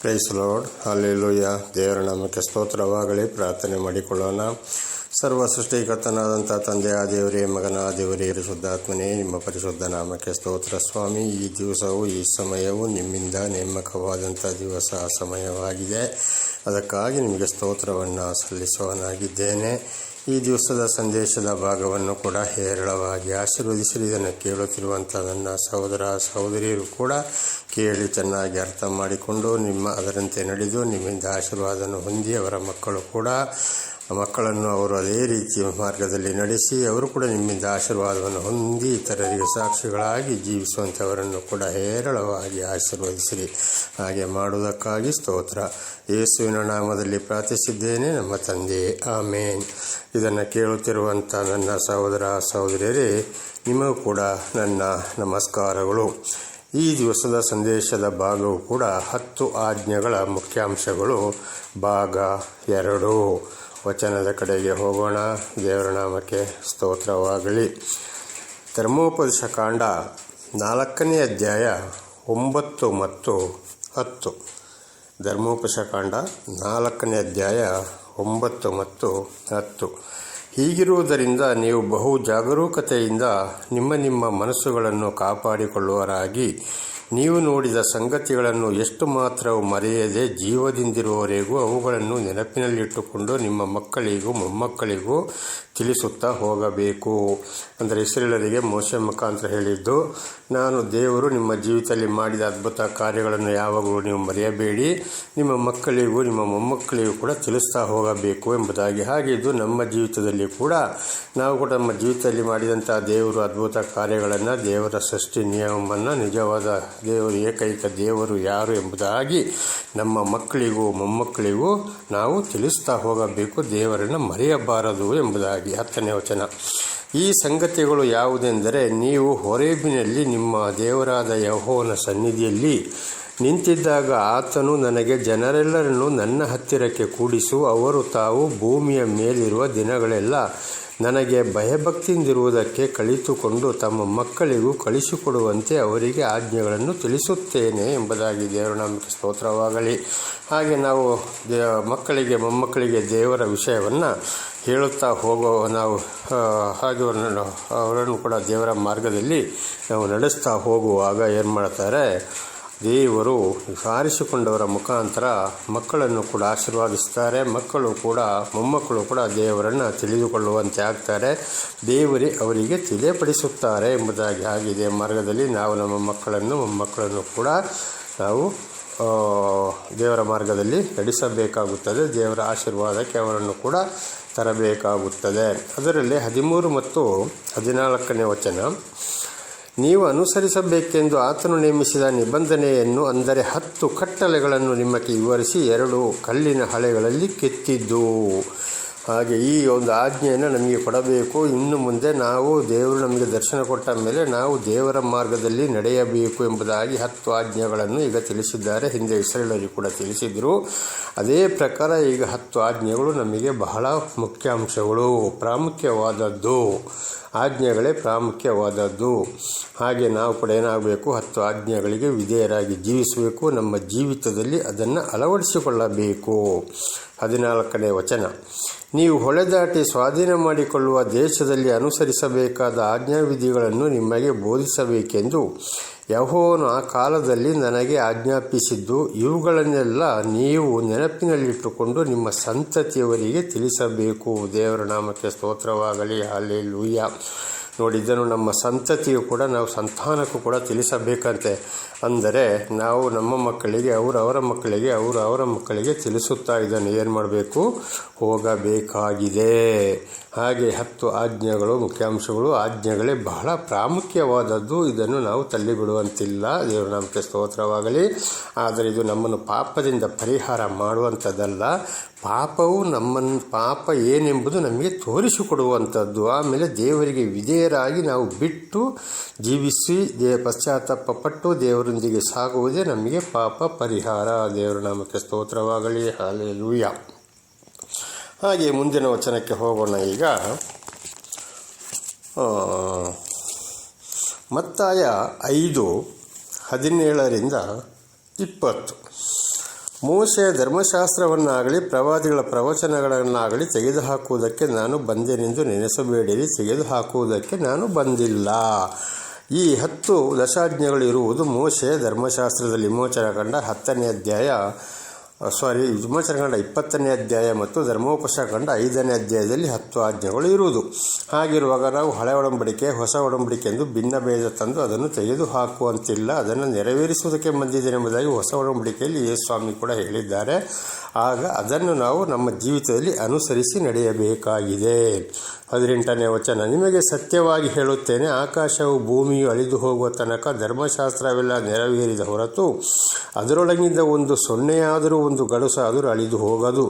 Price lord hallelujah ದೇವರ ನಾಮಕ್ಕೆ ಸ್ತೋತ್ರವಾಗಲಿ. ಪ್ರಾರ್ಥನೆ ಮಾಡಿಕೊಳ್ಳೋಣ. ಸರ್ವ ಸೃಷ್ಟಿಕರ್ತನಾದಂಥ ತಂದೆಯ, ದೇವರೇ ಮಗನ ದೇವರೇ ಶುದ್ಧಾತ್ಮನೇ ನಿಮ್ಮ ಪರಿಶುದ್ಧ ನಾಮಕ್ಕೆ ಸ್ತೋತ್ರ. ಸ್ವಾಮಿ, ಈ ದಿವಸವು, ಈ ಸಮಯವು ನಿಮ್ಮಿಂದ ನೇಮಕವಾದಂಥ ದಿವಸ ಸಮಯವಾಗಿದೆ. ಅದಕ್ಕಾಗಿ ನಿಮಗೆ ಸ್ತೋತ್ರವನ್ನು ಸಲ್ಲಿಸುವನಾಗಿದ್ದೇನೆ ಈ ದಿವಸದ ಸಂದೇಶದ ಭಾಗವನ್ನು ಕೂಡ ಹೇರಳವಾಗಿ ಆಶೀರ್ವದಿಸಲಿ ಇದನ್ನು ಕೇಳುತ್ತಿರುವಂಥ ನನ್ನ ಸಹೋದರ, ಸಹೋದರಿಯರು ಕೂಡ ಕೇಳಿ ಚೆನ್ನಾಗಿ ಅರ್ಥ ಮಾಡಿಕೊಂಡು ನಿಮ್ಮ ಅದರಂತೆ ನಡೆದು ನಿಮ್ಮಿಂದ ಆಶೀರ್ವಾದವನ್ನು ಹೊಂದಿ ಅವರ ಮಕ್ಕಳು ಕೂಡ ಮಕ್ಕಳನ್ನು ಅವರು ಅದೇ ರೀತಿಯ ಮಾರ್ಗದಲ್ಲಿ ನಡೆಸಿ ಅವರು ಕೂಡ ನಿಮ್ಮಿಂದ ಆಶೀರ್ವಾದವನ್ನು ಹೊಂದಿ ಇತರರಿಗೆ ಸಾಕ್ಷಿಗಳಾಗಿ ಜೀವಿಸುವಂಥವರನ್ನು ಕೂಡ ಹೇರಳವಾಗಿ ಆಶೀರ್ವದಿಸಿರಿ. ಹಾಗೆ ಮಾಡುವುದಕ್ಕಾಗಿ ಸ್ತೋತ್ರ. ಯೇಸುವಿನ ನಾಮದಲ್ಲಿ ಪ್ರಾರ್ಥಿಸಿದ್ದೇನೆ ನಮ್ಮ ತಂದೆ. ಆಮೇನ್. ಇದನ್ನು ಕೇಳುತ್ತಿರುವಂಥ ನನ್ನ ಸಹೋದರ ಸಹೋದರಿಯರೇ, ನಿಮಗೂ ಕೂಡ ನನ್ನ ನಮಸ್ಕಾರಗಳು. ಈ ದಿವಸದ ಸಂದೇಶದ ಭಾಗವು ಕೂಡ ಹತ್ತು ಆಜ್ಞೆಗಳ ಮುಖ್ಯಾಂಶಗಳು. ಭಾಗ ಎರಡು. ವಚನದ ಕಡೆಗೆ ಹೋಗೋಣ. ದೇವರ ನಾಮಕ್ಕೆ ಸ್ತೋತ್ರವಾಗಲಿ. ಧರ್ಮೋಪದೇಶ ಕಾಂಡ ನಾಲ್ಕನೇ ಅಧ್ಯಾಯ ಒಂಬತ್ತು ಮತ್ತು ಹತ್ತು. ಧರ್ಮೋಪದೇಶ ಕಾಂಡ ನಾಲ್ಕನೇ ಅಧ್ಯಾಯ ಒಂಬತ್ತು ಮತ್ತು ಹತ್ತು. ಹೀಗಿರುವುದರಿಂದ ನೀವು ಬಹು ಜಾಗರೂಕತೆಯಿಂದ ನಿಮ್ಮ ನಿಮ್ಮ ಮನಸ್ಸುಗಳನ್ನು ಕಾಪಾಡಿಕೊಳ್ಳುವರಾಗಿ ನೀವು ನೋಡಿದ ಸಂಗತಿಗಳನ್ನು ಎಷ್ಟು ಮಾತ್ರವೂ ಮರೆಯದೆ ಜೀವದಿಂದಿರುವವರೆಗೂ ಅವುಗಳನ್ನು ನೆನಪಿನಲ್ಲಿಟ್ಟುಕೊಂಡು ನಿಮ್ಮ ಮಕ್ಕಳಿಗೂ ಮೊಮ್ಮಕ್ಕಳಿಗೂ ತಿಳಿಸುತ್ತಾ ಹೋಗಬೇಕು. ಅಂದರೆ ಇಸ್ರೇಲರಿಗೆ ಮೋಶೆ ಮುಖಾಂತರ ಹೇಳಿದ್ದು, ನಾನು ದೇವರು ನಿಮ್ಮ ಜೀವಿತದಲ್ಲಿ ಮಾಡಿದ ಅದ್ಭುತ ಕಾರ್ಯಗಳನ್ನು ಯಾವಾಗಲೂ ನೀವು ಮರೆಯಬೇಡಿ. ನಿಮ್ಮ ಮಕ್ಕಳಿಗೂ, ನಿಮ್ಮ ಮೊಮ್ಮಕ್ಕಳಿಗೂ ಕೂಡ ತಿಳಿಸ್ತಾ ಹೋಗಬೇಕು ಎಂಬುದಾಗಿ. ಹಾಗೆ ಇದು ನಮ್ಮ ಜೀವಿತದಲ್ಲಿ ಕೂಡ. ನಾವು ಕೂಡ ನಮ್ಮ ಜೀವಿತದಲ್ಲಿ ಮಾಡಿದಂಥ ದೇವರು ಅದ್ಭುತ ಕಾರ್ಯಗಳನ್ನು, ದೇವರ ಸೃಷ್ಟಿ ನಿಯಮವನ್ನು, ನಿಜವಾದ ದೇವರು, ಏಕೈಕ ದೇವರು ಯಾರು ಎಂಬುದಾಗಿ ನಮ್ಮ ಮಕ್ಕಳಿಗೂ ಮೊಮ್ಮಕ್ಕಳಿಗೂ ನಾವು ತಿಳಿಸ್ತಾ ಹೋಗಬೇಕು, ದೇವರನ್ನು ಮರೆಯಬಾರದು ಎಂಬುದಾಗಿ. ಹತ್ತನೇ ವಚನ. ಈ ಸಂಗತಿಗಳು ಯಾವುದೆಂದರೆ, ನೀವು ಹೊರೇಬಿನಲ್ಲಿ ನಿಮ್ಮ ದೇವರಾದ ಯಹೋವನ ಸನ್ನಿಧಿಯಲ್ಲಿ ನಿಂತಿದ್ದಾಗ ಆತನು ನನಗೆ ಜನರೆಲ್ಲರನ್ನು ನನ್ನ ಹತ್ತಿರಕ್ಕೆ ಕೂಡಿಸು, ಅವರು ತಾವು ಭೂಮಿಯ ಮೇಲಿರುವ ದಿನಗಳೆಲ್ಲ ನನಗೆ ಭಯಭಕ್ತಿಯಿಂದಿರುವುದಕ್ಕೆ ಕಳಿತುಕೊಂಡು ತಮ್ಮ ಮಕ್ಕಳಿಗೂ ಕಳಿಸಿಕೊಡುವಂತೆ ಅವರಿಗೆ ಆಜ್ಞೆಗಳನ್ನು ತಿಳಿಸುತ್ತೇನೆ ಎಂಬುದಾಗಿ ದೇವರ ನಂಬಿಕೆ ಸ್ತೋತ್ರವಾಗಲಿ. ಹಾಗೆ ನಾವು ದೇ, ಮಕ್ಕಳಿಗೆ, ಮೊಮ್ಮಕ್ಕಳಿಗೆ ದೇವರ ವಿಷಯವನ್ನು ಹೇಳುತ್ತಾ ಹೋಗೋ ನಾವು ಹಾಗೆ ಅವರನ್ನು ಕೂಡ ದೇವರ ಮಾರ್ಗದಲ್ಲಿ ನಾವು ನಡೆಸ್ತಾ ಹೋಗುವಾಗ ಏನು ಮಾಡ್ತಾರೆ ದೇವರು ಸಾರಿಸಿಕೊಂಡವರ ಮುಖಾಂತರ ಮಕ್ಕಳನ್ನು ಕೂಡ ಆಶೀರ್ವಾದಿಸ್ತಾರೆ. ಮಕ್ಕಳು ಕೂಡ, ಮೊಮ್ಮಕ್ಕಳು ಕೂಡ ದೇವರನ್ನು ತಿಳಿದುಕೊಳ್ಳುವಂತೆ ಆಗ್ತಾರೆ. ದೇವರೇ ಅವರಿಗೆ ತಿಳಿಯಪಡಿಸುತ್ತಾರೆ ಎಂಬುದಾಗಿ ಆಗಿದೆ. ಮಾರ್ಗದಲ್ಲಿ ನಾವು ನಮ್ಮ ಮಕ್ಕಳನ್ನು, ಮೊಮ್ಮಕ್ಕಳನ್ನು ಕೂಡ ನಾವು ದೇವರ ಮಾರ್ಗದಲ್ಲಿ ನಡೆಸಬೇಕಾಗುತ್ತದೆ. ದೇವರ ಆಶೀರ್ವಾದಕ್ಕೆ ಅವರನ್ನು ಕೂಡ ತರಬೇಕಾಗುತ್ತದೆ. ಅದರಲ್ಲಿ ಹದಿಮೂರು ಮತ್ತು ಹದಿನಾಲ್ಕನೇ ವಚನ. ನೀವು ಅನುಸರಿಸಬೇಕೆಂದು ಆತನು ನೇಮಿಸಿದ ನಿಬಂಧನೆಯನ್ನು ಅಂದರೆ ಹತ್ತು ಕಟ್ಟಲೆಗಳನ್ನು ನಿಮಗೆ ವಿವರಿಸಿ ಎರಡು ಕಲ್ಲಿನ ಹಳೆಗಳಲ್ಲಿ ಕೆತ್ತಿದ್ದು. ಹಾಗೆ ಈ ಒಂದು ಆಜ್ಞೆಯನ್ನು ನಮಗೆ ಕೊಡಬೇಕು. ಇನ್ನು ಮುಂದೆ ನಾವು ದೇವರು ನಮಗೆ ದರ್ಶನ ಕೊಟ್ಟ ಮೇಲೆ ನಾವು ದೇವರ ಮಾರ್ಗದಲ್ಲಿ ನಡೆಯಬೇಕು ಎಂಬುದಾಗಿ ಹತ್ತು ಆಜ್ಞೆಗಳನ್ನು ಈಗ ತಿಳಿಸಿದ್ದಾರೆ. ಹಿಂದೆ ಇಸ್ರೇಲರಿಗೆ ಕೂಡ ತಿಳಿಸಿದರು. ಅದೇ ಪ್ರಕಾರ ಈಗ ಹತ್ತು ಆಜ್ಞೆಗಳು ನಮಗೆ ಬಹಳ ಮುಖ್ಯಾಂಶಗಳು, ಪ್ರಾಮುಖ್ಯವಾದದ್ದು. ಆಜ್ಞೆಗಳೇ ಪ್ರಾಮುಖ್ಯವಾದದ್ದು. ಹಾಗೆ ನಾವು ಕೂಡ ಏನಾಗಬೇಕು? ಹತ್ತು ಆಜ್ಞೆಗಳಿಗೆ ವಿಧೇಯರಾಗಿ ಜೀವಿಸಬೇಕು. ನಮ್ಮ ಜೀವಿತದಲ್ಲಿ ಅದನ್ನು ಅಳವಡಿಸಿಕೊಳ್ಳಬೇಕು. ಹದಿನಾಲ್ಕನೇ ವಚನ. ನೀವು ಹೊಳೆದಾಟಿ ಸ್ವಾಧೀನ ಮಾಡಿಕೊಳ್ಳುವ ದೇಶದಲ್ಲಿ ಅನುಸರಿಸಬೇಕಾದ ಆಜ್ಞಾವಿಧಿಗಳನ್ನು ನಿಮಗೆ ಬೋಧಿಸಬೇಕೆಂದು ಯಹೋವನು ಆ ಕಾಲದಲ್ಲಿ ನನಗೆ ಆಜ್ಞಾಪಿಸಿದ್ದು, ಇವುಗಳನ್ನೆಲ್ಲ ನೀವು ನೆನಪಿನಲ್ಲಿಟ್ಟುಕೊಂಡು ನಿಮ್ಮ ಸಂತತಿಯವರಿಗೆ ತಿಳಿಸಬೇಕು. ದೇವರ ನಾಮಕ್ಕೆ ಸ್ತೋತ್ರವಾಗಲಿ. ಅಲ್ಲಿ ಲೂಯ್ಯ ನೋಡಿ, ಇದನ್ನು ನಮ್ಮ ಸಂತತಿಯು ಕೂಡ ನಾವು ಸಂತಾನಕ್ಕೂ ಕೂಡ ತಿಳಿಸಬೇಕಂತೆ. ಅಂದರೆ, ನಾವು ನಮ್ಮ ಮಕ್ಕಳಿಗೆ, ಅವರು ಅವರ ಮಕ್ಕಳಿಗೆ, ಅವರು ಅವರ ಮಕ್ಕಳಿಗೆ ತಿಳಿಸುತ್ತಾ ಇದನ್ನು ಏನು ಮಾಡಬೇಕು ಹೋಗಬೇಕಾಗಿದೆ. ಹಾಗೆ ಹತ್ತು ಆಜ್ಞೆಗಳು, ಮುಖ್ಯಾಂಶಗಳು, ಆಜ್ಞೆಗಳೇ ಬಹಳ ಪ್ರಾಮುಖ್ಯವಾದದ್ದು. ಇದನ್ನು ನಾವು ತಳ್ಳಿಬಿಡುವಂತಿಲ್ಲ. ದೇವರ ನಾಮಕ್ಕೆ ಸ್ತೋತ್ರವಾಗಲಿ. ಆದರೆ ಇದು ನಮ್ಮನ್ನು ಪಾಪದಿಂದ ಪರಿಹಾರ ಮಾಡುವಂಥದ್ದಲ್ಲ. ಪಾಪವು ನಮ್ಮನ್ನು, ಪಾಪ ಏನೆಂಬುದು ನಮಗೆ ತೋರಿಸಿಕೊಡುವಂಥದ್ದು. ಆಮೇಲೆ ದೇವರಿಗೆ ವಿಧೇಯರಾಗಿ ನಾವು ಬಿಟ್ಟು ಜೀವಿಸಿ, ದೇ ಪಶ್ಚಾತ್ತಾಪ ಪಟ್ಟು ದೇವರೊಂದಿಗೆ ಸಾಗುವುದೇ ನಮಗೆ ಪಾಪ ಪರಿಹಾರ. ದೇವರ ನಾಮಕ್ಕೆ ಸ್ತೋತ್ರವಾಗಲಿ. ಹಾಲೆ ಲೂಯ ಹಾಗೆ ಮುಂದಿನ ವಚನಕ್ಕೆ ಹೋಗೋಣ ಈಗ. ಮತ್ತಾಯ ಐದು ಹದಿನೇಳರಿಂದ ಇಪ್ಪತ್ತು. ಮೋಸೆಯ ಧರ್ಮಶಾಸ್ತ್ರವನ್ನಾಗಲಿ ಪ್ರವಾದಿಗಳ ಪ್ರವಚನಗಳನ್ನಾಗಲಿ ತೆಗೆದುಹಾಕುವುದಕ್ಕೆ ನಾನು ಬಂದೆನೆಂದು ನೆನೆಸಬೇಡಿರಿ, ತೆಗೆದುಹಾಕುವುದಕ್ಕೆ ನಾನು ಬಂದಿಲ್ಲ. ಈ ಹತ್ತು ದಶಾಜ್ಞೆಗಳಿರುವುದು ಮೋಶೆಯ ಧರ್ಮಶಾಸ್ತ್ರದಲ್ಲಿ ಮೋಚನ ಕಂಡ ಹತ್ತನೇ ಅಧ್ಯಾಯ ಸಾರಿ ಕಂಡ ಇಪ್ಪತ್ತನೇ ಅಧ್ಯಾಯ ಮತ್ತು ಧರ್ಮೋಪದೇಶ ಕಂಡ ಐದನೇ ಅಧ್ಯಾಯದಲ್ಲಿ ಹತ್ತು ಆಜ್ಞೆಗಳು ಇರುವುದು. ಹಾಗಿರುವಾಗ ನಾವು ಹಳೆ ಒಡಂಬಡಿಕೆ, ಹೊಸ ಒಡಂಬಡಿಕೆ ಎಂದು ಭಿನ್ನ ಭೇದ ತಂದು ಅದನ್ನು ತೆಗೆದು ಹಾಕುವಂತಿಲ್ಲ, ಅದನ್ನು ನೆರವೇರಿಸುವುದಕ್ಕೆ ಬಂದಿದ್ದೇನೆಂಬುದಾಗಿ ಹೊಸ ಒಡಂಬಡಿಕೆಯಲ್ಲಿ ಯೇಸು ಸ್ವಾಮಿ ಕೂಡ ಹೇಳಿದ್ದಾರೆ. ಆಗ ಅದನ್ನು ನಾವು ನಮ್ಮ ಜೀವಿತದಲ್ಲಿ ಅನುಸರಿಸಿ ನಡೆಯಬೇಕಾಗಿದೆ. ಹದಿನೆಂಟನೇ ವಚನ. ನಿಮಗೆ ಸತ್ಯವಾಗಿ ಹೇಳುತ್ತೇನೆ, ಆಕಾಶವು ಭೂಮಿಯು ಅಳಿದು ಹೋಗುವ ತನಕ ಧರ್ಮಶಾಸ್ತ್ರವೆಲ್ಲ ನೆರವೇರಿದ ಹೊರತು ಅದರೊಳಗಿಂದ ಒಂದು ಸೊನ್ನೆಯಾದರೂ ಒಂದು ಗಡುಸಾದರೂ ಅಳಿದು ಹೋಗದು.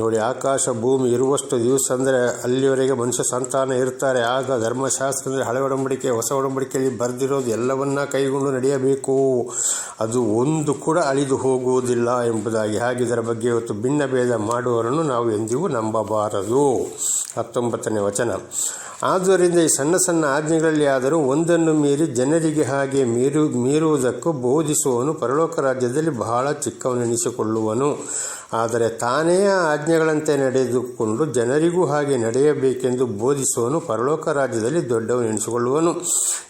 ನೋಡಿ, ಆಕಾಶ ಭೂಮಿ ಇರುವಷ್ಟು ದಿವಸ ಅಂದರೆ ಅಲ್ಲಿವರೆಗೆ ಮನುಷ್ಯ ಸಂತಾನ ಇರ್ತಾರೆ. ಆಗ ಧರ್ಮಶಾಸ್ತ್ರ ಅಂದರೆ ಹಳೆ ಒಡಂಬಡಿಕೆ, ಹೊಸ ಒಡಂಬಡಿಕೆಯಲ್ಲಿ ಬರೆದಿರೋದು ಎಲ್ಲವನ್ನ ಕೈಗೊಂಡು ನಡೆಯಬೇಕು. ಅದು ಒಂದು ಕೂಡ ಅಳಿದು ಹೋಗುವುದಿಲ್ಲ ಎಂಬುದಾಗಿ. ಹಾಗೆ ಇದರ ಬಗ್ಗೆ ಇವತ್ತು ಭಿನ್ನ ಭೇದ ಮಾಡುವವರನ್ನು ನಾವು ಎಂದಿಗೂ ನಂಬಬಾರದು. ಹತ್ತೊಂಬತ್ತನೇ ವಚನ. ಆದ್ದರಿಂದ ಈ ಸಣ್ಣ ಸಣ್ಣ ಆಜ್ಞೆಗಳಲ್ಲಿ ಆದರೂ ಒಂದನ್ನು ಮೀರಿ ಜನರಿಗೆ ಹಾಗೆ ಮೀರು, ಮೀರುವುದಕ್ಕೂ ಬೋಧಿಸುವವನು ಪರಲೋಕ ರಾಜ್ಯದಲ್ಲಿ ಬಹಳ ಚಿಕ್ಕವನೆನಿಸಿಕೊಳ್ಳುವನು. ಆದರೆ ತಾನೇ ಆಜ್ಞೆಗಳಂತೆ ನಡೆದುಕೊಂಡು ಜನರಿಗೂ ಹಾಗೆ ನಡೆಯಬೇಕೆಂದು ಬೋಧಿಸುವನು ಪರಲೋಕ ರಾಜ್ಯದಲ್ಲಿ ದೊಡ್ಡವನೆನಿಸಿಕೊಳ್ಳುವನು.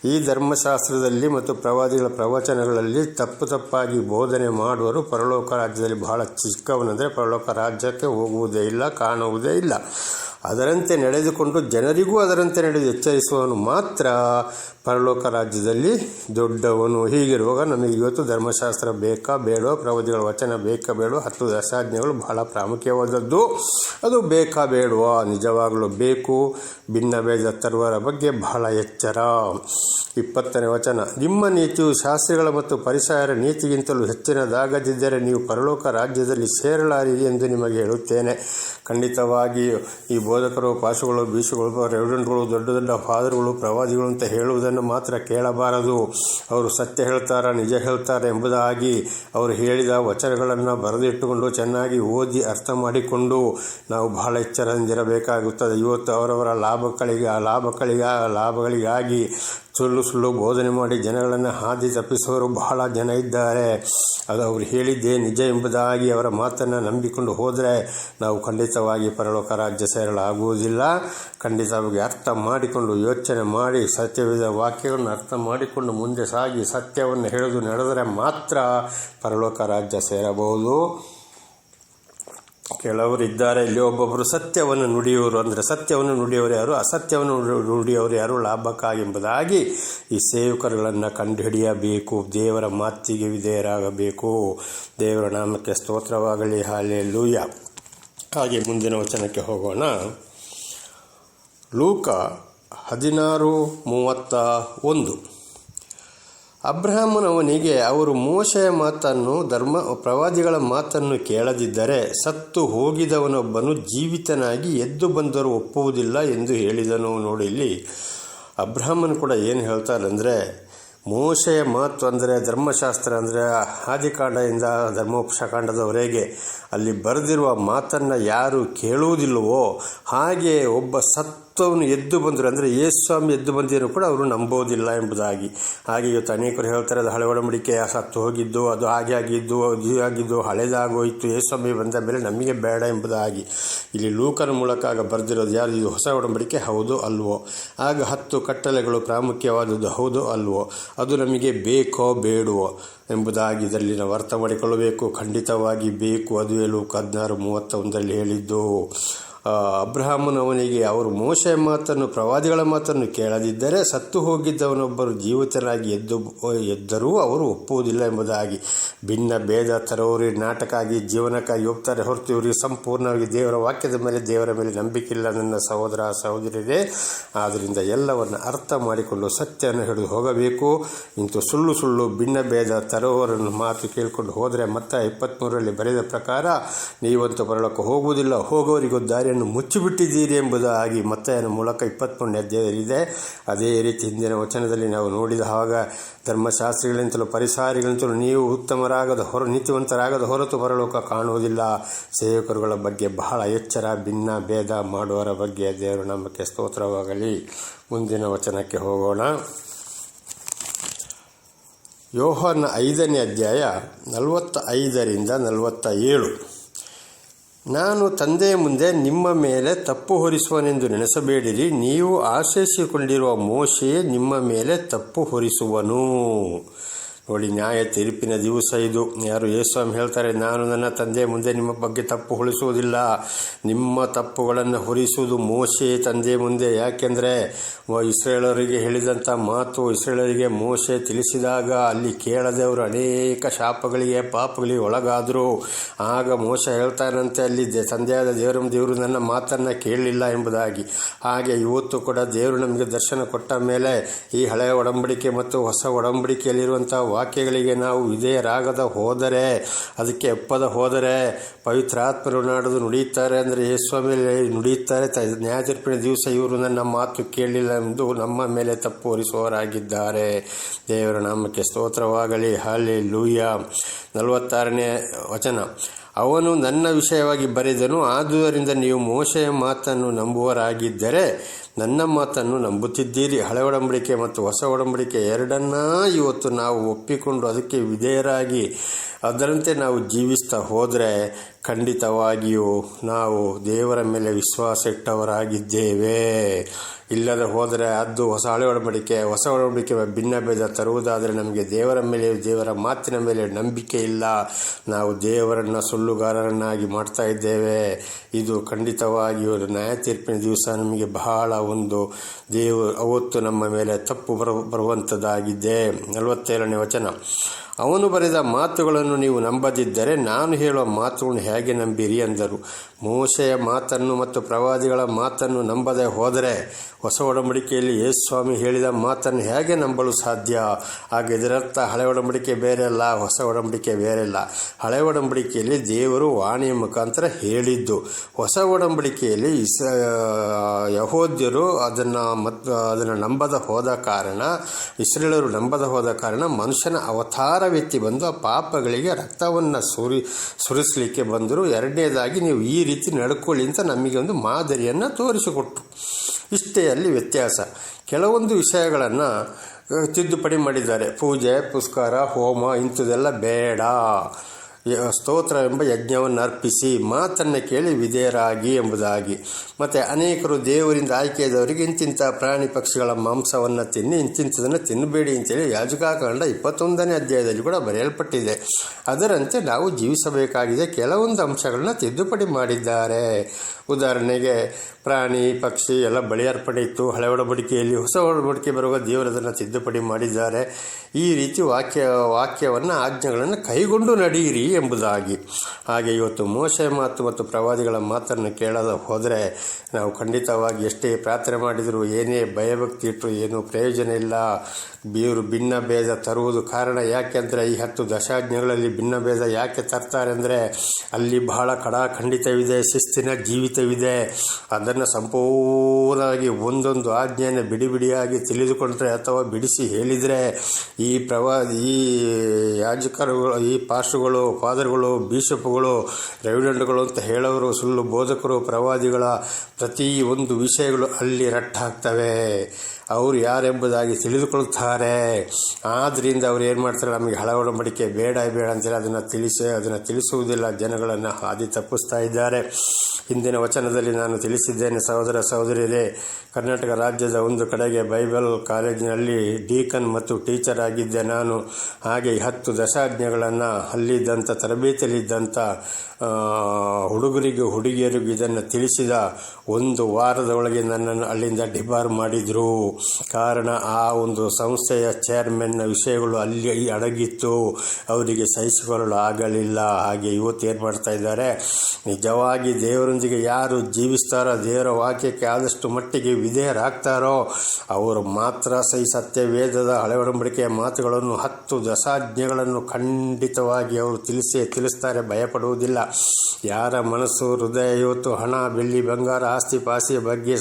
ಈ ಧರ್ಮಶಾಸ್ತ್ರದಲ್ಲಿ ಮತ್ತು ಪ್ರವಾದಿಗಳ ಪ್ರವಚನಗಳಲ್ಲಿ ತಪ್ಪು ತಪ್ಪಾಗಿ ಬೋಧನೆ ಮಾಡುವರು ಪರಲೋಕ ರಾಜ್ಯದಲ್ಲಿ ಬಹಳ ಚಿಕ್ಕವನೆಂದರೆ ಪರಲೋಕ ರಾಜ್ಯಕ್ಕೆ ಹೋಗುವುದೇ ಇಲ್ಲ, ಕಾಣುವುದೇ ಇಲ್ಲ. ಅದರಂತೆ ನಡೆದುಕೊಂಡು ಜನರಿಗೂ ಅದರಂತೆ ನಡೆದು ಎಚ್ಚರಿಸುವವನು ಮಾತ್ರ ಪರಲೋಕ ರಾಜ್ಯದಲ್ಲಿ ದೊಡ್ಡವನು ಹೀಗಿರುವಾಗ ನಮಗೆ ಇವತ್ತು ಧರ್ಮಶಾಸ್ತ್ರ ಬೇಕಾ ಬೇಡೋ ಪ್ರವಾದಿಗಳ ವಚನ ಬೇಕಾ ಬೇಡೋ, ಹತ್ತು ದಶಾಜ್ಞೆಗಳು ಬಹಳ ಪ್ರಾಮುಖ್ಯವಾದದ್ದು. ಅದು ಬೇಕಾ ಬೇಡವಾ? ನಿಜವಾಗಲೂ ಬೇಕು. ಭಿನ್ನ ಬೇಜ ತರುವರ ಬಗ್ಗೆ ಬಹಳ ಎಚ್ಚರ. ಇಪ್ಪತ್ತನೇ ವಚನ, ನಿಮ್ಮ ನೀತಿಯು ಶಾಸ್ತ್ರಿಗಳ ಮತ್ತು ಪರಿಸರ ನೀತಿಗಿಂತಲೂ ಹೆಚ್ಚಿನದಾಗದಿದ್ದರೆ ನೀವು ಪರಲೋಕ ರಾಜ್ಯದಲ್ಲಿ ಸೇರಲಾರಿ ಎಂದು ನಿಮಗೆ ಹೇಳುತ್ತೇನೆ. ಖಂಡಿತವಾಗಿ, ಈ ಬೋಧಕರು ಪಾಸುಗಳು ಬೀಸುಗಳು ರೆವಿಡೆಂಟ್ಗಳು, ದೊಡ್ಡ ದೊಡ್ಡ ಫಾದರ್ಗಳು, ಪ್ರವಾದಿಗಳು ಅಂತ ಹೇಳುವುದನ್ನು ಮಾತ್ರ ಕೇಳಬಾರದು. ಅವರು ಸತ್ಯ ಹೇಳ್ತಾರ, ನಿಜ ಹೇಳ್ತಾರೆ ಎಂಬುದಾಗಿ ಅವರು ಹೇಳಿದ ವಚನಗಳನ್ನು ಬರೆದಿಟ್ಟುಕೊಂಡು ಚೆನ್ನಾಗಿ ಓದಿ ಅರ್ಥ ಮಾಡಿಕೊಂಡು ನಾವು ಬಹಳ ಎಚ್ಚರದಿಂದಿರಬೇಕಾಗುತ್ತದೆ. ಇವತ್ತು ಅವರವರ ಲಾಭಗಳಿಗೆ ಲಾಭಗಳಿಗೆ, ಲಾಭಗಳಿಗಾಗಿ ಸುಳ್ಳು ಸುಳ್ಳು ಬೋಧನೆ ಮಾಡಿ ಜನಗಳನ್ನು ಹಾದಿ ತಪ್ಪಿಸುವವರು ಬಹಳ ಜನ ಇದ್ದಾರೆ. ಅದು ಅವರು ಹೇಳಿದ್ದೇ ನಿಜ ಎಂಬುದಾಗಿ ಅವರ ಮಾತನ್ನು ನಂಬಿಕೊಂಡು ಹೋದರೆ ನಾವು ಖಂಡಿತವಾಗಿ ಪರಲೋಕ ರಾಜ್ಯ ಸೇರಲಾಗುವುದಿಲ್ಲ. ಖಂಡಿತವಾಗಿ ಅರ್ಥ ಮಾಡಿಕೊಂಡು ಯೋಚನೆ ಮಾಡಿ ಸತ್ಯವಿದ ವಾಕ್ಯಗಳನ್ನು ಅರ್ಥ ಮಾಡಿಕೊಂಡು ಮುಂದೆ ಸಾಗಿ ಸತ್ಯವನ್ನು ಹೇಳಿದು ನಡೆದರೆ ಮಾತ್ರ ಪರಲೋಕ ರಾಜ್ಯ ಸೇರಬಹುದು. ಕೆಲವರು ಇದ್ದಾರೆ ಇಲ್ಲಿ ಒಬ್ಬೊಬ್ಬರು ಸತ್ಯವನ್ನು ನುಡಿಯುವರು. ಅಂದರೆ ಸತ್ಯವನ್ನು ನುಡಿಯೋರು ಯಾರು? ಅಸತ್ಯವನ್ನು ನುಡಿಯೋರು ಯಾರು? ಲಾಭಕ್ಕಾಗಿ ಎಂಬುದಾಗಿ ಈ ಸೇವಕರುಗಳನ್ನು ಕಂಡುಹಿಡಿಯಬೇಕು. ದೇವರ ಮಾತಿಗೆ ವಿಧೇಯರಾಗಬೇಕು. ದೇವರ ನಾಮಕ್ಕೆ ಸ್ತೋತ್ರವಾಗಲಿ. ಹಾಲೆ ಲೂಯ ಹಾಗೆ ಮುಂದಿನ ವಚನಕ್ಕೆ ಹೋಗೋಣ. ಲೂಕ ಹದಿನಾರು ಮೂವತ್ತ ಒಂದು. ಅಬ್ರಹಾಮನವನಿಗೆ ಅವರು ಮೋಶೆಯ ಮಾತನ್ನು, ಧರ್ಮ, ಪ್ರವಾದಿಗಳ ಮಾತನ್ನು ಕೇಳದಿದ್ದರೆ ಸತ್ತು ಹೋಗಿದವನೊಬ್ಬನು ಜೀವಿತನಾಗಿ ಎದ್ದು ಬಂದರೂ ಒಪ್ಪುವುದಿಲ್ಲ ಎಂದು ಹೇಳಿದನು. ನೋಡಿ ಇಲ್ಲಿ ಅಬ್ರಹಾಮನ್ ಕೂಡ ಏನು ಹೇಳ್ತಾರೆ ಅಂದರೆ ಮೋಶೆಯ ಮಾತು ಅಂದರೆ, ಧರ್ಮಶಾಸ್ತ್ರ ಅಂದರೆ, ಆದಿಕಾಂಡದಿಂದ ಧರ್ಮೋಪಶಕಾಂಡದವರೆಗೆ ಅಲ್ಲಿ ಬರೆದಿರುವ ಮಾತನ್ನು ಯಾರು ಕೇಳುವುದಿಲ್ಲವೋ ಹಾಗೆ ಒಬ್ಬ ಸತ್ತವನು ಎದ್ದು ಬಂದರು. ಅಂದರೆ ಯೇಸ್ವಾಮಿ ಎದ್ದು ಬಂದಿರೋ ಕೂಡ ಅವರು ನಂಬೋದಿಲ್ಲ ಎಂಬುದಾಗಿ. ಹಾಗೆ ಇವತ್ತು ಅನೇಕರು ಹೇಳ್ತಾರೆ, ಅದು ಹಳೆ ಒಡಂಬಡಿಕೆ ಸತ್ತು ಹೋಗಿದ್ದು, ಅದು ಹಾಗೆ ಆಗಿದ್ದು, ಅದು ಆಗಿದ್ದು, ಹಳೆದಾಗೋಯಿತು ಯೇಸ್ವಾಮಿ ಬಂದ ಮೇಲೆ ನಮಗೆ ಬೇಡ ಎಂಬುದಾಗಿ. ಇಲ್ಲಿ ಲೂಕನ ಮೂಲಕ ಆಗ ಬರೆದಿರೋದು ಯಾರು, ಇದು ಹೊಸ ಒಡಂಬಡಿಕೆ ಹೌದು, ಅಲ್ವೋ? ಆಗ ಹತ್ತು ಕಟ್ಟಲೆಗಳು ಪ್ರಾಮುಖ್ಯವಾದದ್ದು ಹೌದು, ಅಲ್ವೋ? ಅದು ನಮಗೆ ಬೇಕೋ, ಬೇಡವೋ? ಎಂಬುದಾಗಿ ಇದರಲ್ಲಿ ನಾವು ಅರ್ಥ ಮಾಡಿಕೊಳ್ಳಬೇಕು. ಖಂಡಿತವಾಗಿ ಬೇಕು. ಅದು ಲೂಕ ಹದಿನಾರು ಮೂವತ್ತೊಂದರಲ್ಲಿ ಹೇಳಿದ್ದು. ಅಬ್ರಹಾಮನವನಿಗೆ ಅವರು ಮೋಶೆಯ ಮಾತನ್ನು, ಪ್ರವಾದಿಗಳ ಮಾತನ್ನು ಕೇಳದಿದ್ದರೆ ಸತ್ತು ಹೋಗಿದ್ದವನೊಬ್ಬರು ಜೀವಿತರಾಗಿ ಎದ್ದು ಎದ್ದರೂ ಅವರು ಒಪ್ಪುವುದಿಲ್ಲ ಎಂಬುದಾಗಿ. ಭಿನ್ನ ಭೇದ ತರೋರಿ ನಾಟಕಾಗಿ ಜೀವನಕ್ಕಾಗಿ ಹೋಗ್ತಾರೆ ಹೊರತು ಇವರಿಗೆ ಸಂಪೂರ್ಣವಾಗಿ ದೇವರ ವಾಕ್ಯದ ಮೇಲೆ, ದೇವರ ಮೇಲೆ ನಂಬಿಕೆ ಇಲ್ಲ. ನನ್ನ ಸಹೋದರ ಸಹೋದರಿದೆ ಆದ್ದರಿಂದ ಎಲ್ಲವನ್ನು ಅರ್ಥ ಮಾಡಿಕೊಂಡು ಸತ್ಯವನ್ನು ಹಿಡಿದು ಹೋಗಬೇಕು. ಇಂತು ಸುಳ್ಳು ಸುಳ್ಳು, ಭಿನ್ನ ಭೇದ ತರೋರನ್ನು ಮಾತು ಕೇಳಿಕೊಂಡು ಹೋದರೆ ಮತ್ತೆ ಇಪ್ಪತ್ತ್ಮೂರರಲ್ಲಿ ಬರೆದ ಪ್ರಕಾರ, ನೀವಂತೂ ಬರಲಕ್ಕೆ ಹೋಗುವುದಿಲ್ಲ. ಹೋಗೋರಿಗೂ ದಾರಿಯನ್ನು ಮುಚ್ಚಿಬಿಟ್ಟಿದ್ದೀರಿ ಎಂಬುದಾಗಿ ಮತ್ತೆ ಮೂಲಕ ಇಪ್ಪತ್ತ್ಮೂರನೇ ಅಧ್ಯಾಯದಲ್ಲಿದೆ. ಅದೇ ರೀತಿ ಹಿಂದಿನ ವಚನದಲ್ಲಿ ನಾವು ನೋಡಿದ ಆಗ ಧರ್ಮಶಾಸ್ತ್ರಿಗಳಿಂತಲೂ ಪರಿಸಾರಿಗಳಿಂತಲೂ ನೀವು ಉತ್ತಮರಾಗದ ಹೊರ, ನೀತಿವಂತರಾಗದ ಹೊರತು ಬರಲೋಕ ಕಾಣುವುದಿಲ್ಲ. ಸೇವಕರುಗಳ ಬಗ್ಗೆ ಬಹಳ ಎಚ್ಚರ, ಭಿನ್ನ, ಭೇದ ಮಾಡುವರ ಬಗ್ಗೆ ದೇವರು ನಮಗೆ ಸ್ತೋತ್ರವಾಗಲಿ. ಮುಂದಿನ ವಚನಕ್ಕೆ ಹೋಗೋಣ. ಯೋಹನ ಐದನೇ ಅಧ್ಯಾಯ ನಲವತ್ತ ಐದರಿಂದ ನಲವತ್ತ ಏಳು ನಾನು ತಂದೆಯ ಮುಂದೆ ನಿಮ್ಮ ಮೇಲೆ ತಪ್ಪು ಹೊರಿಸುವನೆಂದು ನೆನೆಸಬೇಡಿರಿ. ನೀವು ಆಶ್ರಯಿಸಿಕೊಂಡಿರುವ ಮೋಶೆಯೇ ನಿಮ್ಮ ಮೇಲೆ ತಪ್ಪು ಹೊರಿಸುವನು. ನೋಡಿ ನ್ಯಾಯ ತೀರ್ಪಿನ ದಿವಸ ಇದು. ಯಾರು ಯೇಸ್ವಾಮಿ ಹೇಳ್ತಾರೆ, ನಾನು ನನ್ನ ತಂದೆ ಮುಂದೆ ನಿಮ್ಮ ಬಗ್ಗೆ ತಪ್ಪು ಹೊಳಿಸುವುದಿಲ್ಲ. ನಿಮ್ಮ ತಪ್ಪುಗಳನ್ನು ಹೊರಿಸುವುದು ಮೋಶೆ ತಂದೆ ಮುಂದೆ. ಯಾಕೆಂದರೆ ಇಸ್ರೇಲರಿಗೆ ಹೇಳಿದಂಥ ಮಾತು ಇಸ್ರೇಲರಿಗೆ ಮೋಶೆ ತಿಳಿಸಿದಾಗ ಅಲ್ಲಿ ಕೇಳದವರು ಅನೇಕ ಶಾಪಗಳಿಗೆ, ಪಾಪಗಳಿಗೆ ಒಳಗಾದರು. ಆಗ ಮೋಶ ಹೇಳ್ತಾನಂತೆ, ಅಲ್ಲಿ ತಂದೆಯಾದ ದೇವರ, ದೇವರು ನನ್ನ ಮಾತನ್ನು ಕೇಳಲಿಲ್ಲ ಎಂಬುದಾಗಿ. ಹಾಗೆ ಇವತ್ತು ಕೂಡ ದೇವರು ನಮಗೆ ದರ್ಶನ ಕೊಟ್ಟ ಮೇಲೆ ಈ ಹಳೆಯ ಒಡಂಬಡಿಕೆ ಮತ್ತು ಹೊಸ ಒಡಂಬಡಿಕೆಯಲ್ಲಿರುವಂಥ ವಾಕ್ಯಗಳಿಗೆ ನಾವು ವಿಧೇಯರಾಗದ ಹೋದರೆ, ಅದಕ್ಕೆ ಎಪ್ಪದ ಹೋದರೆ ಪವಿತ್ರಾತ್ಮರು ನಾಡೋದು ನುಡಿಯುತ್ತಾರೆ ಅಂದರೆ ಯೇಸ್ವಾಮಿ ನುಡಿಯುತ್ತಾರೆ. ತ ನ್ಯಾಯ ತೀರ್ಪಿನ ದಿವಸ ಇವರು ನನ್ನ ಮಾತು ಕೇಳಲಿಲ್ಲ ಎಂದು ನಮ್ಮ ಮೇಲೆ ತಪ್ಪು ಹೊರಿಸುವವರಾಗಿದ್ದಾರೆ. ದೇವರ ನಾಮಕ್ಕೆ ಸ್ತೋತ್ರವಾಗಲಿ. ಹಾಲಿ ಲೂಯ ನಲವತ್ತಾರನೇ ವಚನ. ಅವನು ನನ್ನ ವಿಷಯವಾಗಿ ಬರೆದನು, ಆದುದರಿಂದ ನೀವು ಮೋಶೆಯ ಮಾತನ್ನು ನಂಬುವರಾಗಿದ್ದರೆ ನನ್ನ ಮಾತನ್ನು ನಂಬುತ್ತಿದ್ದೀರಿ. ಹಳೆ ಒಡಂಬಡಿಕೆ ಮತ್ತು ಹೊಸ ಒಡಂಬಡಿಕೆ ಎರಡನ್ನ ಇವತ್ತು ನಾವು ಒಪ್ಪಿಕೊಂಡು ಅದಕ್ಕೆ ವಿಧೇಯರಾಗಿ, ಅದರಂತೆ ನಾವು ಜೀವಿಸ್ತಾ ಹೋದರೆ ಖಂಡಿತವಾಗಿಯೂ ನಾವು ದೇವರ ಮೇಲೆ ವಿಶ್ವಾಸ ಇಟ್ಟವರಾಗಿದ್ದೇವೆ. ಇಲ್ಲದೆ ಹೋದರೆ ಅದು ಹೊಸ ಹಳೆ ಒಡಂಬಡಿಕೆ, ಹೊಸ ಒಡಂಬಡಿಕೆ ಭಿನ್ನ ಭೇದ ತರುವುದಾದರೆ ನಮಗೆ ದೇವರ ಮೇಲೆ, ದೇವರ ಮಾತಿನ ಮೇಲೆ ನಂಬಿಕೆ ಇಲ್ಲ. ನಾವು ದೇವರನ್ನು ಸುಳ್ಳುಗಾರರನ್ನಾಗಿ ಮಾಡ್ತಾ ಇದ್ದೇವೆ. ಇದು ಖಂಡಿತವಾಗಿಯೂ ನ್ಯಾಯ ತೀರ್ಪಿನ ದಿವಸ. ನಮಗೆ ಬಹಳ ಒಂದು ದೇವ, ಅವತ್ತು ನಮ್ಮ ಮೇಲೆ ತಪ್ಪು ಬರು ಬರುವಂಥದ್ದಾಗಿದೆ ನಲವತ್ತೇಳನೇ ವಚನ. ಅವನು ಬರೆದ ಮಾತುಗಳನ್ನು ನೀವು ನಂಬದಿದ್ದರೆ ನಾನು ಹೇಳುವ ಮಾತುಗಳನ್ನು ಹೇಗೆ ನಂಬಿರಿ ಎಂದರು. ಮೋಶೆಯ ಮಾತನ್ನು ಮತ್ತು ಪ್ರವಾದಿಗಳ ಮಾತನ್ನು ನಂಬದೆ ಹೋದರೆ ಹೊಸ ಒಡಂಬಡಿಕೆಯಲ್ಲಿ ಯೇಸ್ವಾಮಿ ಹೇಳಿದ ಮಾತನ್ನು ಹೇಗೆ ನಂಬಲು ಸಾಧ್ಯ? ಆಗ ಇದರರ್ಥ ಹಳೆ ಒಡಂಬಡಿಕೆ ಬೇರೆಲ್ಲ ಹೊಸ ಒಡಂಬಡಿಕೆ ಬೇರೆಲ್ಲ ಹಳೆ ಒಡಂಬಡಿಕೆಯಲ್ಲಿ ದೇವರು ವಾಣಿಯ ಮುಖಾಂತರ ಹೇಳಿದ್ದು. ಹೊಸ ಒಡಂಬಡಿಕೆಯಲ್ಲಿ ಇಸ ಯಹೋದ್ಯರು ಅದನ್ನು ಮತ್ತು ಅದನ್ನು ನಂಬದ ಹೋದ ಕಾರಣ ಇಸ್ರೇಲರು ನಂಬದ ಹೋದ ಕಾರಣ ಮನುಷ್ಯನ ಅವತಾರವೆತ್ತಿ ಬಂದು ಆ ಪಾಪಗಳಿಗೆ ರಕ್ತವನ್ನು ಸುರಿ, ಸುರಿಸಲಿಕ್ಕೆ ಬಂದರು ಎರಡನೇದಾಗಿ ನೀವು ಈ ರೀತಿ ನಡ್ಕೊಳ್ಳಿ ಅಂತ ನಮಗೆ ಒಂದು ಮಾದರಿಯನ್ನು ತೋರಿಸಿಕೊಟ್ರು. ಇಷ್ಟೇ ಅಲ್ಲಿ ವ್ಯತ್ಯಾಸ. ಕೆಲವೊಂದು ವಿಷಯಗಳನ್ನು ತಿದ್ದುಪಡಿ ಮಾಡಿದ್ದಾರೆ. ಪೂಜೆ, ಪುಸ್ಕಾರ, ಹೋಮ, ಇಂಥದ್ದೆಲ್ಲ ಬೇಡ. ಸ್ತೋತ್ರ ಎಂಬ ಯಜ್ಞವನ್ನು ಅರ್ಪಿಸಿ ಮಾತನ್ನು ಕೇಳಿ ವಿಧೇಯರಾಗಿ ಎಂಬುದಾಗಿ. ಮತ್ತು ಅನೇಕರು ದೇವರಿಂದ ಆಯ್ಕೆಯಾದವರಿಗೆ ಇಂತಿಂಥ ಪ್ರಾಣಿ ಪಕ್ಷಿಗಳ ಮಾಂಸವನ್ನು ತಿನ್ನಿ, ಇಂತಿಂಥದನ್ನು ತಿನ್ನಬೇಡಿ ಅಂತೇಳಿ ಯಾಜಕಾಕಾಂಡ ಇಪ್ಪತ್ತೊಂದನೇ ಅಧ್ಯಾಯದಲ್ಲಿ ಕೂಡ ಬರೆಯಲ್ಪಟ್ಟಿದೆ. ಅದರಂತೆ ನಾವು ಜೀವಿಸಬೇಕಾಗಿದೆ ಕೆಲವೊಂದು ಅಂಶಗಳನ್ನ ತಿದ್ದುಪಡಿ ಮಾಡಿದ್ದಾರೆ. ಉದಾಹರಣೆಗೆ, ಪ್ರಾಣಿ, ಪಕ್ಷಿ ಎಲ್ಲ ಬಳಿ ಅರ್ಪಣೆ ಇತ್ತು, ಹಳೆ ಒಡಬಡಿಕೆಯಲ್ಲಿ ಹೊಸ ಒಡಬಡಿಕೆ ಬರುವ ದೇವರದನ್ನು ತಿದ್ದುಪಡಿ ಮಾಡಿದ್ದಾರೆ. ಈ ರೀತಿ ವಾಕ್ಯ, ವಾಕ್ಯವನ್ನು ಆಜ್ಞೆಗಳನ್ನು ಕೈಗೊಂಡು ನಡೆಯಿರಿ ಎಂಬುದಾಗಿ. ಹಾಗೆ ಇವತ್ತು ಮೋಸೆ ಮಾತು ಮತ್ತು ಪ್ರವಾದಿಗಳ ಮಾತನ್ನು ಕೇಳಲು ಹೋದರೆ ನಾವು ಖಂಡಿತವಾಗಿ ಎಷ್ಟೇ ಪ್ರಾರ್ಥನೆ ಮಾಡಿದರೂ ಏನೇ ಭಯಭಕ್ತಿ ಇಟ್ಟರು ಏನೂ ಪ್ರಯೋಜನ ಇಲ್ಲ. ಬೀರು ಭಿನ್ನ ಭೇದ ತರುವುದು ಕಾರಣ ಯಾಕೆಂದರೆ ಈ ಹತ್ತು ದಶಾಜ್ಞೆಗಳಲ್ಲಿ ಭಿನ್ನ ಭೇದ ಯಾಕೆ ತರ್ತಾರೆ ಅಂದರೆ ಅಲ್ಲಿ ಬಹಳ ಕಡಾಖಂಡಿತವಿದೆ, ಶಿಸ್ತಿನ ಜೀವಿತವಿದೆ. ಅದನ್ನು ಸಂಪೂರ್ಣವಾಗಿ ಒಂದೊಂದು ಆಜ್ಞೆಯನ್ನು ಬಿಡಿ ಬಿಡಿಯಾಗಿ ತಿಳಿದುಕೊಂಡ್ರೆ ಅಥವಾ ಬಿಡಿಸಿ ಹೇಳಿದರೆ ಈ ಪ್ರವಾ, ಈ ಯಾಜಕರುಗಳು ಈ ಪಾಸ್ಟ್ರುಗಳು ಫಾದರ್ಗಳು ಬಿಷಪ್ಗಳು ರೆವಿಡೆಂಟ್ಗಳು ಅಂತ ಹೇಳೋರು ಸುಳ್ಳು ಬೋಧಕರು, ಪ್ರವಾದಿಗಳ ಪ್ರತಿ ಒಂದು ವಿಷಯಗಳು ಅಲ್ಲಿ ರಟ್ಟಾಗ್ತವೆ. ಅವರು ಯಾರೆಂಬುದಾಗಿ ತಿಳಿದುಕೊಳ್ತಾರೆ ಆದ್ದರಿಂದ ಅವ್ರು ಏನು ಮಾಡ್ತಾರೆ? ನಮಗೆ ಹಳ ಒಡಂಬಡಿಕೆ ಬೇಡ ಬೇಡ ಅಂತೇಳಿ ಅದನ್ನು ತಿಳಿಸಿ, ಅದನ್ನು ತಿಳಿಸುವುದಿಲ್ಲ. ಜನಗಳನ್ನು ಹಾದಿ ತಪ್ಪಿಸ್ತಾ ಇದ್ದಾರೆ. ಹಿಂದಿನ ವಚನದಲ್ಲಿ ನಾನು ತಿಳಿಸಿದ್ದೇನೆ, ಸಹೋದರ ಸಹೋದರಿಯರೇ. ಕರ್ನಾಟಕ ರಾಜ್ಯದ ಒಂದು ಕಡೆಗೆ ಬೈಬಲ್ ಕಾಲೇಜಿನಲ್ಲಿ ಡೀಕನ್ ಮತ್ತು ಟೀಚರ್ ಆಗಿದ್ದೆ ನಾನು. ಹಾಗೆ ಹತ್ತು ದಶಾಜ್ಞೆಗಳನ್ನು ಅಲ್ಲಿದ್ದಂಥ ತರಬೇತಿಯಲ್ಲಿದ್ದಂಥ ಹುಡುಗರಿಗೂ ಹುಡುಗಿಯರಿಗೂ ಇದನ್ನು ತಿಳಿಸಿದ ಒಂದು ವಾರದ ಒಳಗೆ ನನ್ನನ್ನು ಅಲ್ಲಿಂದ ಡಿಬಾರ್ ಮಾಡಿದರು. ಕಾರಣ ಆ ಒಂದು ಸಂಸ್ಥೆಯ ಚೇರ್ಮನ್ನ ವಿಷಯಗಳು ಅಲ್ಲಿ ಅಡಗಿತ್ತು. ಅವರಿಗೆ ಸಹಿಸಿಕೊಳ್ಳಲು ಆಗಲಿಲ್ಲ. ಹಾಗೆ ಇವತ್ತು ಏನು ಇದ್ದಾರೆ? ನಿಜವಾಗಿ ದೇವರೊಂದಿಗೆ ಯಾರು ಜೀವಿಸ್ತಾರೋ, ದೇವರ ವಾಕ್ಯಕ್ಕೆ ಆದಷ್ಟು ಮಟ್ಟಿಗೆ ವಿಧೇಯರಾಗ್ತಾರೋ, ಅವರು ಮಾತ್ರ ಸಹಿ ಸತ್ಯವೇದದ ಹಳೆ ಒಡಂಬಡಿಕೆಯ ಮಾತುಗಳನ್ನು ಹತ್ತು ದಶಾಜ್ಞೆಗಳನ್ನು ಖಂಡಿತವಾಗಿ ಅವರು ತಿಳಿಸಿ, ತಿಳಿಸ್ತಾರೆ, ಭಯಪಡುವುದಿಲ್ಲ. ಯಾರ ಮನಸ್ಸು, ಹೃದಯ, ಇವತ್ತು ಹಣ, ಬೆಳ್ಳಿ, ಬಂಗಾರ, ಆಸ್ತಿ, ಪಾಸ್ತಿಯ ಬಗ್ಗೆ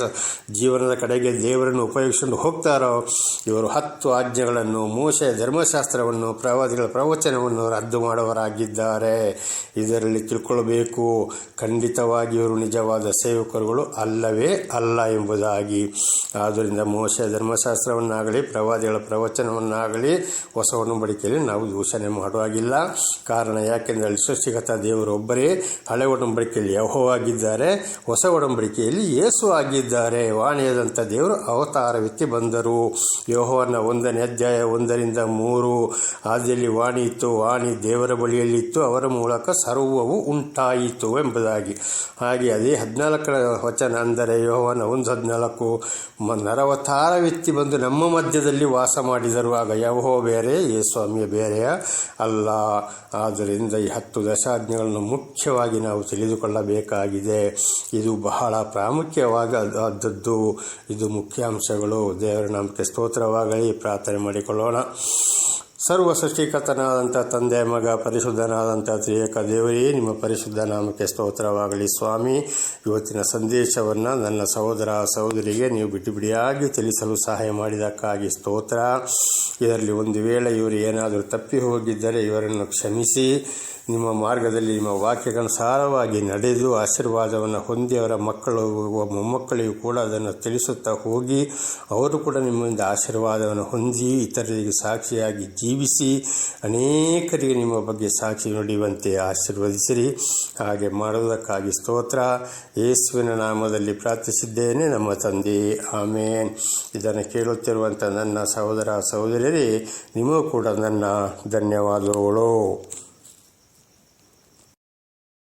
ಜೀವನದ ಕಡೆಗೆ ದೇವರನ್ನು ಉಪಯೋಗಿಸುವ ಅನುಸರಿಸಿಕೊಂಡು ಹೋಗ್ತಾರೋ, ಇವರು ಹತ್ತು ಆಜ್ಞೆಗಳನ್ನು ಮೋಶೆ ಧರ್ಮಶಾಸ್ತ್ರವನ್ನು, ಪ್ರವಾದಿಗಳ ಪ್ರವಚನವನ್ನು ರದ್ದು ಮಾಡುವರಾಗಿದ್ದಾರೆ ಇದರಲ್ಲಿ ತಿಳ್ಕೊಳ್ಬೇಕು, ಖಂಡಿತವಾಗಿ ಇವರು ನಿಜವಾದ ಸೇವಕರುಗಳು ಅಲ್ಲವೇ ಅಲ್ಲ ಎಂಬುದಾಗಿ. ಆದ್ದರಿಂದ ಮೋಶೆ ಧರ್ಮಶಾಸ್ತ್ರವನ್ನಾಗಲಿ, ಪ್ರವಾದಿಗಳ ಪ್ರವಚನವನ್ನಾಗಲಿ ಹೊಸ ಒಡಂಬಡಿಕೆಯಲ್ಲಿ ನಾವು ದೂಷಣೆ ಮಾಡುವಾಗಿಲ್ಲ. ಕಾರಣ ಯಾಕೆಂದರೆ ಅಲ್ಲಿ ಸೃಷ್ಟಿಗತ ದೇವರು ಒಬ್ಬರೇ, ಹಳೆ ಒಡಂಬಡಿಕೆಯಲ್ಲಿ ಯಹೋವಾಗಿದ್ದಾರೆ ಹೊಸ ಒಡಂಬಡಿಕೆಯಲ್ಲಿ ಯೇಸು ಆಗಿದ್ದಾರೆ. ವಾಣಿಯಾದಂಥ ದೇವರು ಬಂದರು. ಯೋಹವನ್ನ ಒಂದನೇ ಅಧ್ಯಾಯ ಒಂದರಿಂದ ಮೂರು ಆದಿಯಲ್ಲಿ ವಾಣಿ ಇತ್ತು, ವಾಣಿ ದೇವರ ಬಳಿಯಲ್ಲಿತ್ತು ಅವರ ಮೂಲಕ ಸರ್ವವು ಉಂಟಾಯಿತು ಎಂಬುದಾಗಿ. ಹಾಗೆ ಅದೇ ಹದಿನಾಲ್ಕರ ವಚನ ಅಂದರೆ ಯೋಹವನ ಒಂದು ಹದಿನಾಲ್ಕು ನರವತಾರ ವ್ಯಕ್ತಿ ಬಂದು ನಮ್ಮ ಮಧ್ಯದಲ್ಲಿ ವಾಸ ಮಾಡಿದರು. ಆಗ ಯಹೋ ಬೇರೆ ಯೇಸ್ವಾಮಿಯ ಬೇರೆಯ ಅಲ್ಲ. ಆದ್ದರಿಂದ ಈ ಹತ್ತು ದಶಾಜ್ಞೆಗಳನ್ನು ಮುಖ್ಯವಾಗಿ ನಾವು ತಿಳಿದುಕೊಳ್ಳಬೇಕಾಗಿದೆ. ಇದು ಬಹಳ ಪ್ರಾಮುಖ್ಯವಾದದ್ದು ಇದು ಮುಖ್ಯಾಂಶಗಳು. ದೇವರ ನಾಮಕ್ಕೆ ಸ್ತೋತ್ರವಾಗಲಿ, ಪ್ರಾರ್ಥನೆ ಮಾಡಿಕೊಳ್ಳೋಣ. ಸರ್ವ ಸೃಷ್ಟಿಕರ್ತನಾದಂಥ ತಂದೆ, ಮಗ, ಪರಿಶುದ್ಧನಾದಂಥ ತ್ರಿಯೇಕ ದೇವರೇ, ನಿಮ್ಮ ಪರಿಶುದ್ಧ ನಾಮಕ್ಕೆ ಸ್ತೋತ್ರವಾಗಲಿ ಸ್ವಾಮಿ. ಇವತ್ತಿನ ಸಂದೇಶವನ್ನು ನನ್ನ ಸಹೋದರ ಸಹೋದರಿಗೆ ನೀವು ಬಿಟ್ಟು ಬಿಡಿಯಾಗಿ ತಿಳಿಸಲು ಸಹಾಯ ಮಾಡಿದಕ್ಕಾಗಿ ಸ್ತೋತ್ರ. ಇದರಲ್ಲಿ ಒಂದು ವೇಳೆ ಇವರು ಏನಾದರೂ ತಪ್ಪಿ ಹೋಗಿದ್ದರೆ ಇವರನ್ನು ಕ್ಷಮಿಸಿ. ನಿಮ್ಮ ಮಾರ್ಗದಲ್ಲಿ ನಿಮ್ಮ ವಾಕ್ಯಕ್ಕನುಸಾರವಾಗಿ ನಡೆದು ಆಶೀರ್ವಾದವನ್ನು ಹೊಂದಿ ಅವರ ಮಕ್ಕಳು, ಮೊಮ್ಮಕ್ಕಳಿಗೂ ಕೂಡ ಅದನ್ನು ತಿಳಿಸುತ್ತಾ ಹೋಗಿ, ಅವರು ಕೂಡ ನಿಮ್ಮಿಂದ ಆಶೀರ್ವಾದವನ್ನು ಹೊಂದಿ, ಇತರರಿಗೆ ಸಾಕ್ಷಿಯಾಗಿ ಜೀವಿಸಿ, ಅನೇಕರಿಗೆ ನಿಮ್ಮ ಬಗ್ಗೆ ಸಾಕ್ಷಿ ನುಡಿಯುವಂತೆ ಆಶೀರ್ವದಿಸಿರಿ. ಹಾಗೆ ಮಾಡುವುದಕ್ಕಾಗಿ ಸ್ತೋತ್ರ. ಯೇಸುವಿನ ನಾಮದಲ್ಲಿ ಪ್ರಾರ್ಥಿಸಿದ್ದೇನೆ, ನಮ್ಮ ತಂದೆ. ಆಮೇನ್. ಇದನ್ನು ಕೇಳುತ್ತಿರುವಂಥ ನನ್ನ ಸಹೋದರ ಸಹೋದರಿಯರೇ, ನಿಮಗೂ ಕೂಡ ನನ್ನ ಧನ್ಯವಾದಗಳು.